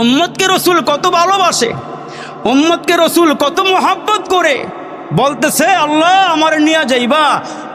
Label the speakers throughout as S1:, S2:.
S1: উম্মতকে রসুল কত ভালোবাসে, উম্মতকে রসুল কত মোহাব্বত করে, বলতেছে, আল্লাহ, আমার নিয়ে যাইবা,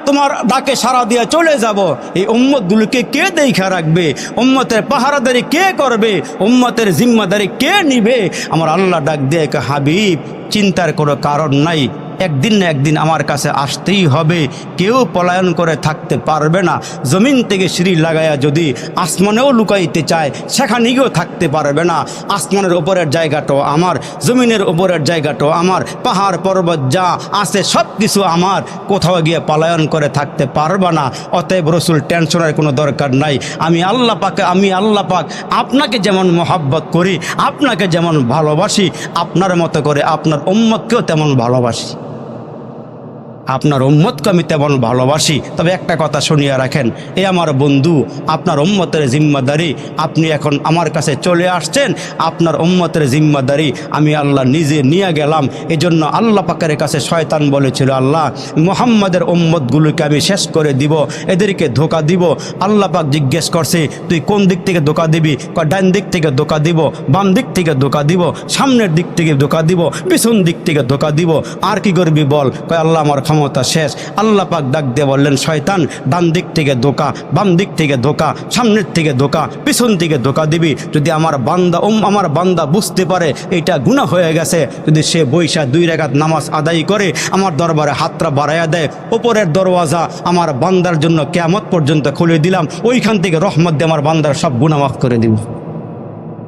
S1: তোমার ডাকে সারা দিয়ে চলে যাব। এই উম্মতগুলোকে কে দেখা রাখবে? উম্মতের পাহারাদারি কে করবে? উম্মতের জিম্মাদারি কে নিবে? আমার আল্লাহ ডাক দিয়ে হাবিব, চিন্তার কোনো কারণ নাই। একদিন না একদিন আমার কাছে আসতেই হবে। কেউ পলায়ন করে থাকতে পারবে না। জমিন থেকে সিঁড়ি লাগায়া যদি আসমানেও লুকাইতে চায় সেখানে গিয়েও থাকতে পারবে না। আসমানের ওপরের জায়গাটাও আমার, জমিনের ওপরের জায়গাটাও আমার, পাহাড়, পর্বত যা আছে সব কিছু আমার। কোথাও গিয়ে পলায়ন করে থাকতে পারবে না। অতএব রসুল, টেনশনের কোনো দরকার নাই। আমি আল্লাহ পাকে, আমি আল্লাহ পাক আপনাকে যেমন মহাব্বত করি, আপনাকে যেমন ভালোবাসি, আপনার মতো করে আপনার উম্মতকেও তেমন ভালোবাসি। আপনার উম্মতকে আমি তেমন ভালোবাসি। তবে একটা কথা শুনিয়া রাখেন, এ আমার বন্ধু, আপনার উম্মতের জিম্মাদারি, আপনি এখন আমার কাছে চলে আসছেন, আপনার উম্মতের জিম্মাদারি, আমি আল্লাহ নিজে নিয়ে গেলাম, এজন্য আল্লাহ পাকের কাছে শয়তান বলেছিল, আল্লাহ, মোহাম্মদের উম্মতগুলোকে আমি শেষ করে দিব, এদেরকে ধোকা দিব। আল্লাহ পাক জিজ্ঞেস করছে, তুই কোন দিক থেকে ধোকা দিবি? ডান দিক থেকে ধোকা দিব, বাম দিক থেকে ধোকা দিব, সামনের দিক থেকে ধোকা দিব, পিছন দিক থেকে ধোকা দিব, আর কি করবি বল? কয়, আল্লাহ আমার ক্ষমতা শেষ। আল্লাহ পাক ডাক দিয়ে বললেন, শয়তান, ডান দিক থেকে ধোকা, বাম দিক থেকে ধোকা, সামনের থেকে ধোকা, পিছন থেকে ধোকা দিবি। যদি আমার বান্দা ওম আমার বান্দা বুঝতে পারে এটা গুণা হয়ে গেছে, যদি সে বৈশা দুই রেখাত নামাজ আদায় করে আমার দরবারে হাতটা বাড়াইয়া দেয়, ওপরের দরওয়াজা আমার বান্দার জন্য কেমত পর্যন্ত খুলে দিলাম, ওইখান থেকে রহমত দিয়ে আমার বান্দার সব গুণা মাফ করে দিব।